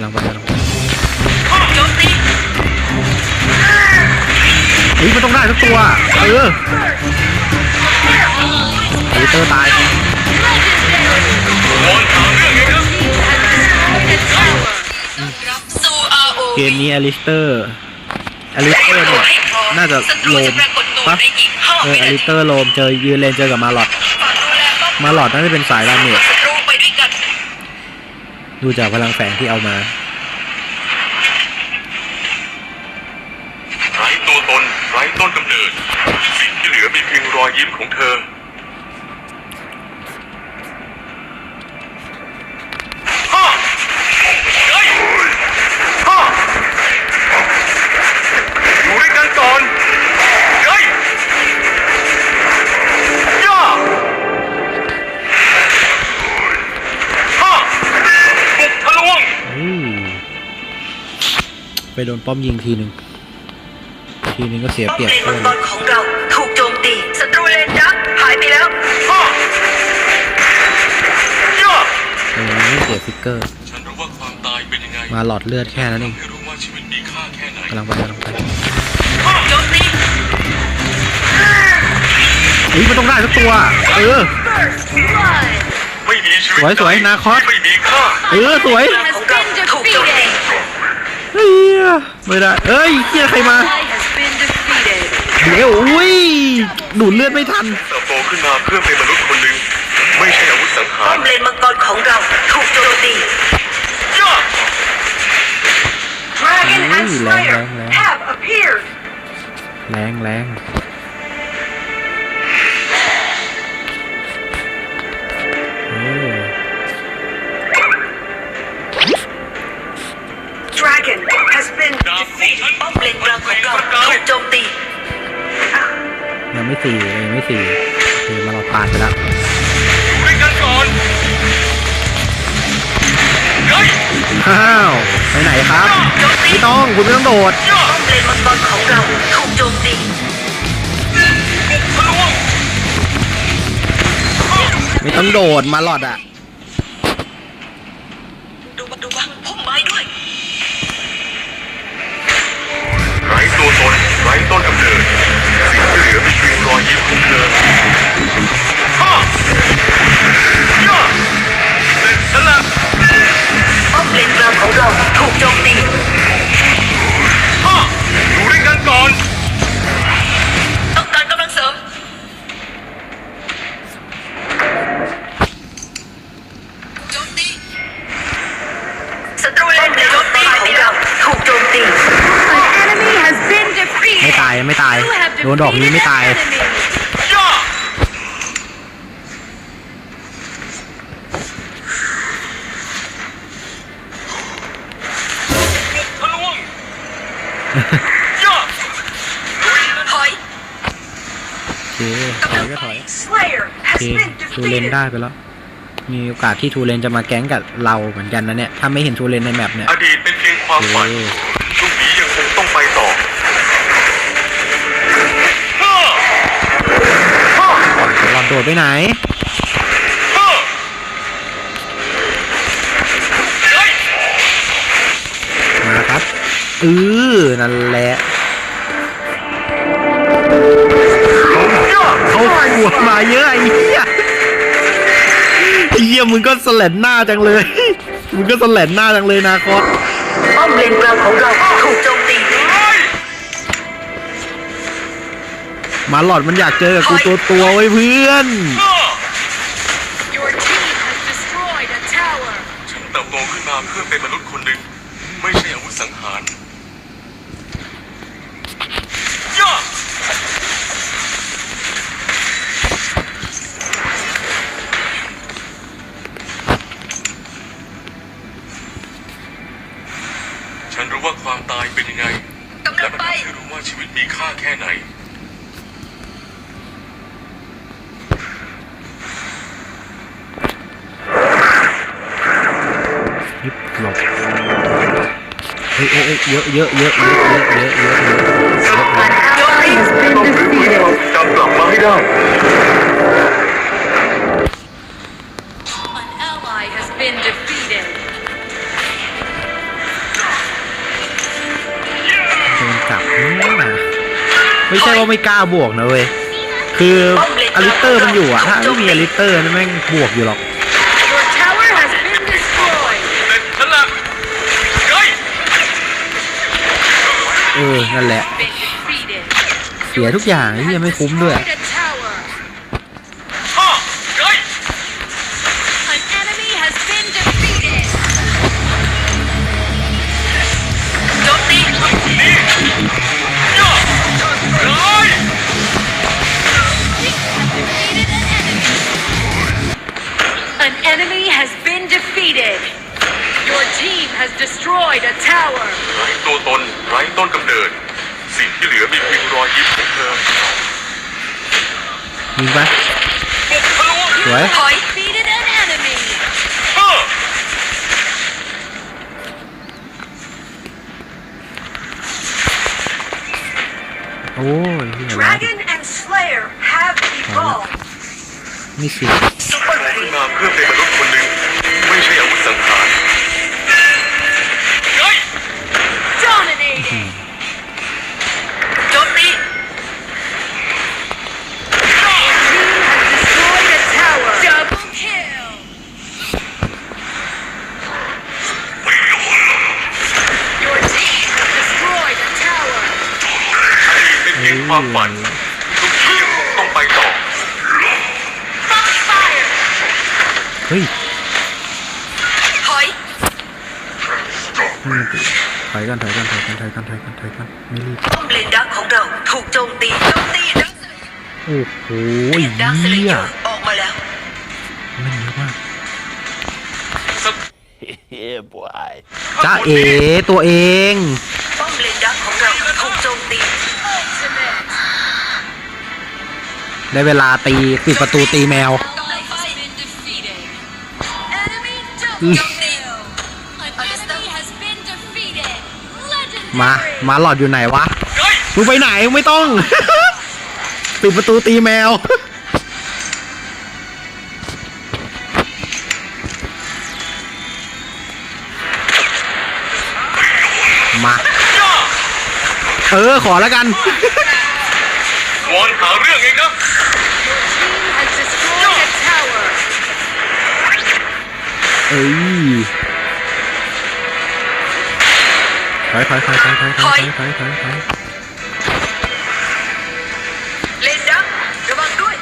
ำลังไปกำลังไปโจมตีเฮ้ยมันต้องได้ทุกตัว เอออลิเตอร์ตายสู่ RO เกมนี้อลิสเตอร์อลิสเตอร์เนี่ยน่าจะศัตรูโลจะมปรากฏตัวปะในอีกห้าเออวิอนาลิทีสเตอร์โลมเจอยืนเลนเจอกับมาลอดฝากดูแลป้อมมาลอดน่าจะเป็นสายดาเมจ ศัตรูไปด้วยกัน ดูจากพลังแฝงที่เอามาไร้ตัวตนไร้ต้นกำเนิด สิ่งที่เหลือมีเพียงรอยยิ้มของเธอ โดนป้อมยิงทีหนึ่งทีหนึงก็เสียป้อมเปรียบเลนเพื่มัองนกรของเราถูกโจมตีศัตรูเลนดักหายไปแล้วฮ่าย่าเออไม่เสียฟิกเกอร์ฉันรู้ว่าความตายเป็นยังไงมาหลอดเลือดแค่นั้นเองไม่รู้ว่าชีวิตมีค่าแค่ไหนกำลังไปกำลังไปโจมตีเฮ้ยมันต้องได้ทุกตัวเออไม่มีชีวิตสวยสวยใดนาคอสที่ไม่มีค่าเออสวย ไม่ได้เอ้ยเฮียใครมา เดี๋ยวอุ้ยดูดเลือดไม่ทันเติบโตขึ้นมาเพื่อเป็นมนุษย์คนหนึ่งไม่ใช่อาวุธสังหาป้อรมเลนมังกรของเราถูกโจมตีย่า Dragon and Ooh, lang, Slayer lang, lang. have appeared แรงแรง ไม่สี่เลยยังไม่สี่โอเคมาเราผ่านไปแล้วอยู่ด้วยกันก่อนเฮ้ยอ้าวไปไหนครับไม่ต้องคุณไม่ต้องโดดย่าป้อมเลนมังกรของเราถูกโจมตีบุกทะลวงไม่ต้องโดดมาหลอดอะดูดูวางพุ่มไม้ด้วยไร้ตัวตนไร้ต้นกำเนิดสิ่งที่เหลือ Merci. ไม่ตาย โดนดอกนี้ไม่ตาย an enemy. ย่าทะลวงย่าถอยโอเคถอยก็ถอย Slayer โอ has เค been ทูเลนได้ไปแล้ว มีโอกาสที่ทูเลนจะมาแก๊งกับเราเหมือนกันนะเนี่ย ถ้าไม่เห็นทูเลนในแมปเนี่ยอดีตเป็นเพียงความฝัน ดไปไหนมาครับเออนั่นแหละเขาหัวมาเยอะไอ้เหี้ยไอ้เหี้ยมึงก็สแลนหน้าจังเลย มึงก็สแลนหน้าจังเลยนาคอสป้อมเลนกลางของเราถูก มาหลอดมันอยากเจอกับกูตัวตัวๆไว้เพื่อนฮ่า Your team has destroyed a tower. ฉันเติบโตขึ้นมาเพื่อเป็นมนุษย์คนหนึ่ง ไม่ใช่อาวุธสังหารย่าฉันรู้ว่าความตายเป็นยังไงกำลัและงมันไปทำให้รู้ว่าชีวิตมีค่าแค่ไหน ฮ้ยเฮ้ยเฮ้เยอะเยอะเยอะเยอะเยอะเยอะเยอะเยอะเยอะเดี๋ยวกลับมาให้ะไม่ใช่ว่าไม่กล้าบวกนะเว้ย คืออลิสเตอร์มันอยู่อะถ้าไม่มีอลิสเตอร์นั่นแม่งบวกอยู่หรอก ออนั่นแหละ เสียทุกอย่างที่ยังไม่คุ้มด้วย ไร้ต้นกำเนิด สิ่งที่เหลือมีเพียงรอยยิ้มของเธอยิงปะบุกทะลวงสวยถอย Defeated an enemy. ฮ่าโอ้ยเหี้ยแล้ว Dragon and Slayer have evolved นี่สิ Super ขึ้นมาเพื่อเป็นมนุษย์คนหนึ่งไม่ใช่อาวุธ ความฝันทุกทียังคงต้องไปต่อ Fire. เฮ้ยถอยนี่ถอยกันถอยกันถอยกันถอยกันถอยกันถอยกันไม่รีบป้อมเลนดักของเราถูกโจมตีโจมตีดักสเลเยอร์โอ้โหดักสเลเหี้เยยอร์ออกมาแล้วแม่นเยอะมากสักจ้าเอตัวเองป้อมเลนดักของเราถูกโจมตี ได้เวลาตีปิดประตูตีแมว Ally has been defeated. Enemy Mm. double kill. An enemy has been defeated. Legendary. มา มาหลอดอยู่ไหนวะเฮ้ยมึงไปไหนมึงไม่ต้อง ปิดประตูตีแมว มาย่าเออ ขอแล้วกัน วอนหาเรื่องเองนะ Team has destroyed a tower. เอ้ยถอยถอยถอยถอยถอยถอยถอยถอยถอยเลนดักระวังด้วย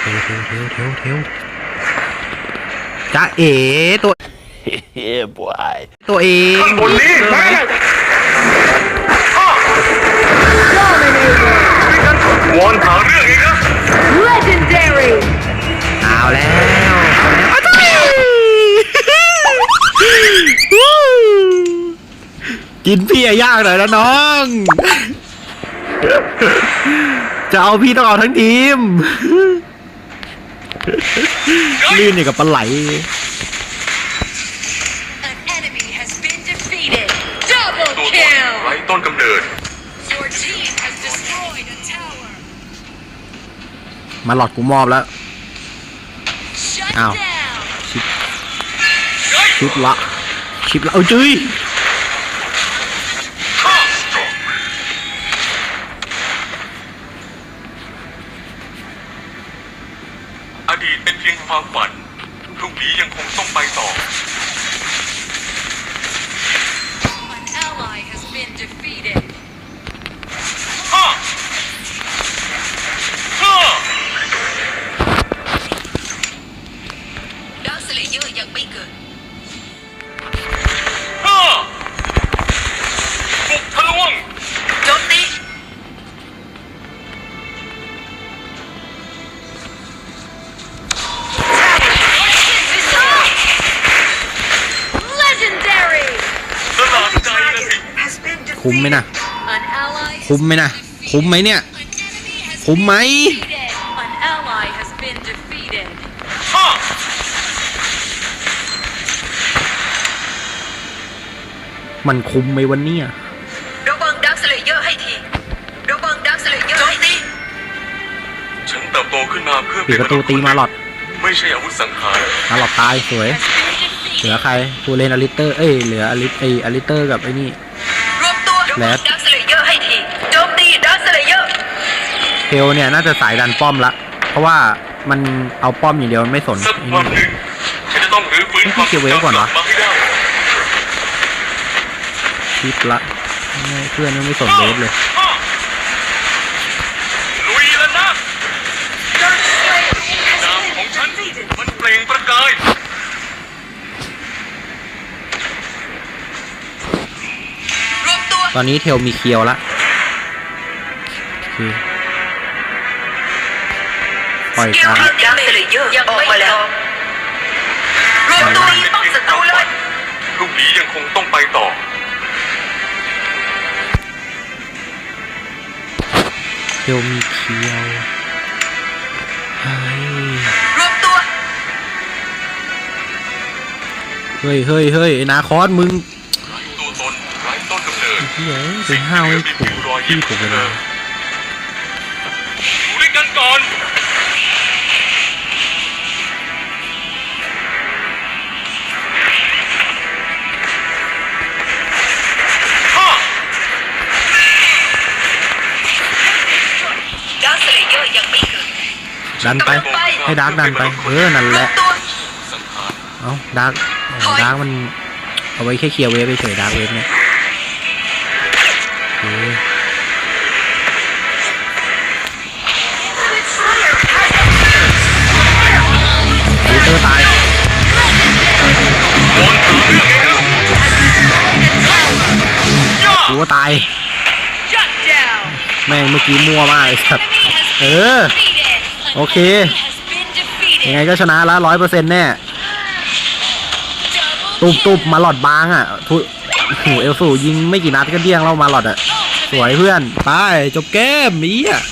เทวเทวเทวเทวเทวจ้าเอ๋ตัว ตัวเองบนนี้แม่วอนหาเรื่องเองนะ Legendary. เอาแล้วเอาแล้วอ้าวจ้าวู้กินพี่อะยากหน่อยนะน้อง จะเอาพี่ต้องเอาทั้งทีม ลื่นอย่างกับปลาไหล นกำเนิด Your team has destroyed a tower. มาหลอดกูมอบแล้ว Shut Ow. down. ชิปละชิปละ เอาจุ้ย คุ้มไหม defeated นะ An ally has คุ้มไหมนะคุ้มไหมเนี่ย An enemy has คุ้มไหม defeated. An ally has been defeated. ฮ่ามันคุ้มไหมวันนี้ระวังดักสเลเยอร์ให้ทีระวังดักสเลเยอร์โจมตีฉันเติบโตขึ้นมาเพื่อปิเป็ดนประตูตีมาหลอด ไม่ใช่อาวุธสังหารมาหลอดตายสวย Has been defeated. เหลือใครกูเลนอลิเตอร์ เอ้ย เหลืออลิไออลิเตอร์กับไอ้นี่รวมตัว แลดดักสเลเยอร์ให้ทีโจมตีดักสเลเยอร์เทลเนี่ยน่าจะสายดันป้อมละ เพราะว่ามันเอาป้อมอย่างเดียวมันไม่สนสักไอ้วันนี่หนึ่งฉันจะต้องรื้อฟื้นเฮ้ยความเก็บไว้ก่อนเหรอมาให้ได้คิดละไม่เพื่อนไม่สนเวฟเลย ลุยแล้วนะนามของฉันมันเปล่งประกาย รวม ตัวตอนนี้เทลมีเคียวละโอเคปล่อยเกี่กยวลางกับดักสเลเยอร์ออกมาแล้วรวมตัวนี้ต้องศัตรูเลยพรุ่งนี้ยังคงต้องไปต่อเทลมีเคียวเฮ้ยรวมตัว เฮ้ยเฮ้ยเฮ้ยไอ้นาคอสมึง ไร้ตัวตนไร้ต้นกำ เนิดเฮ้ยเป็นห้าวไม่ถูกที่ถูกเวลาอยู่ด้วยกันก่อนฮ่าดักสเลเยอร์ยังไม่เกิดดันไป ให้ดาร์กดันไป เออ นั่นรแหวมละตัวสังหารเอ้าดาร์กอ๋อดาร์กมัน เอาไว้แค่เคลียร์เวฟเฉยๆดาร์กเวฟเนี่ยโอ เคลิเตอร์ตายโดนหาเรื่องไงนะย่ากูว่าตาย แม่งเมื่อกี้มั่วมากไอ้สัตว์เออ defeated. An Okay. enemy has been defeated. ยังไงก็ชนะละร้อยเปอร์เซ็นต์แน่ ตุบตุบมาหลอดบางอะทุ โหเอลสูยิงไม่กี่นัดก็เดี้ยงเรามาหลอดอะสวยเพื่อน ไป จบเกมมีอะ